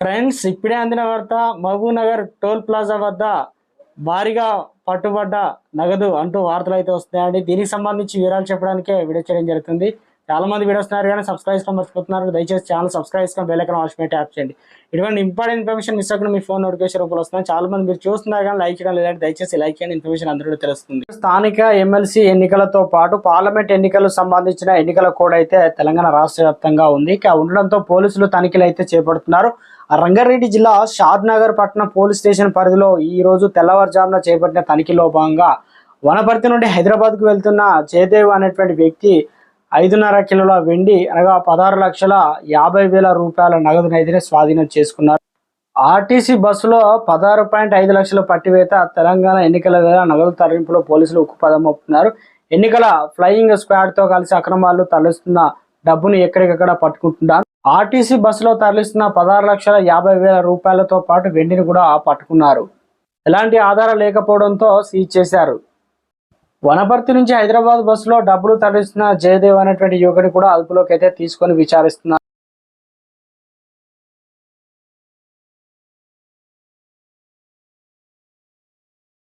Friends ఇప్పుడే అందిన వార్త మహబూబ్ నగర్ టోల్ ప్లాజా వద్ద భారీగా పట్టుబడ్డ నగదు అంటూ వార్తలు అయితే వస్తున్నాయండి. దీనికి సంబంధించి వివరాలు చెప్పడానికే వీడియో చేయడం జరుగుతుంది. చాలా మంది వీడియో వస్తున్నారు కానీ సబ్స్క్రైబ్ చేసుకోవడం మర్చిపోతున్నారు. దయచేసి ఛానల్ సబ్స్క్రైబ్ చేసుకొని బెల్లైకన్ వాచ్ ఆల్స్ ట్యాప్ చేయండి. ఇటువంటి ఇంపార్టెంట్ ఇన్ఫర్మేషన్ మిస్ అవ్వకుండా మీ ఫోన్ నోటిఫికేషన్ రూపంలో వస్తున్నాయి. చాలా మంది మీరు చూస్తున్నారు కానీ లైక్ చేయడం లేదంటే దయచేసి లైక్ చేయండి. ఇన్ఫర్మేషన్ అందరూ తెలుస్తుంది. స్థానిక ఎమ్మెల్సీ ఎన్నికలతో పాటు పార్లమెంట్ ఎన్నికలకు సంబంధించిన ఎన్నికల కోడ్ అయితే తెలంగాణ రాష్ట్ర వ్యాప్తంగా ఉంది. ఇక ఉండడంతో పోలీసులు తనిఖీలు అయితే చేపడుతున్నారు. ఆ రంగారెడ్డి జిల్లా షాద్ నగర్ పట్టణం పోలీస్ స్టేషన్ పరిధిలో ఈ రోజు తెల్లవారుజామున చేపట్టిన తనిఖీలో భాగంగా వనపర్తి నుండి హైదరాబాద్కు వెళ్తున్న జయదేవ్ అనేటువంటి వ్యక్తి ఐదున్నర కిలోల వెండి అనగా పదహారు లక్షల యాభై వేల రూపాయల నగదు అయితే స్వాధీనం చేసుకున్నారు. ఆర్టీసీ బస్సులో పదహారు పాయింట్ ఐదు లక్షల పట్టివేత తెలంగాణ ఎన్నికల వేళ నగదు తరలింపులో పోలీసులు ఉక్కుపదం మోపుతున్నారు ఎన్నికల ఫ్లయింగ్ స్క్వాడ్తో కలిసి అక్రమాలు తరలిస్తున్న డబ్బును ఎక్కడికక్కడ పట్టుకుంటున్నారు. ఆర్టీసీ బస్సులో తరలిస్తున్న పదహారు లక్షల యాభై వేల రూపాయలతో పాటు వెండిని కూడా పట్టుకున్నారు. ఎలాంటి ఆధారం లేకపోవడంతో సీజ్ చేశారు. వనపర్తి నుంచి హైదరాబాద్ బస్సులో డబ్బులు తరలిస్తున్న జయదేవ్ అనేటువంటి యువకుడి కూడా అదుపులోకి అయితే తీసుకొని విచారిస్తున్నారు.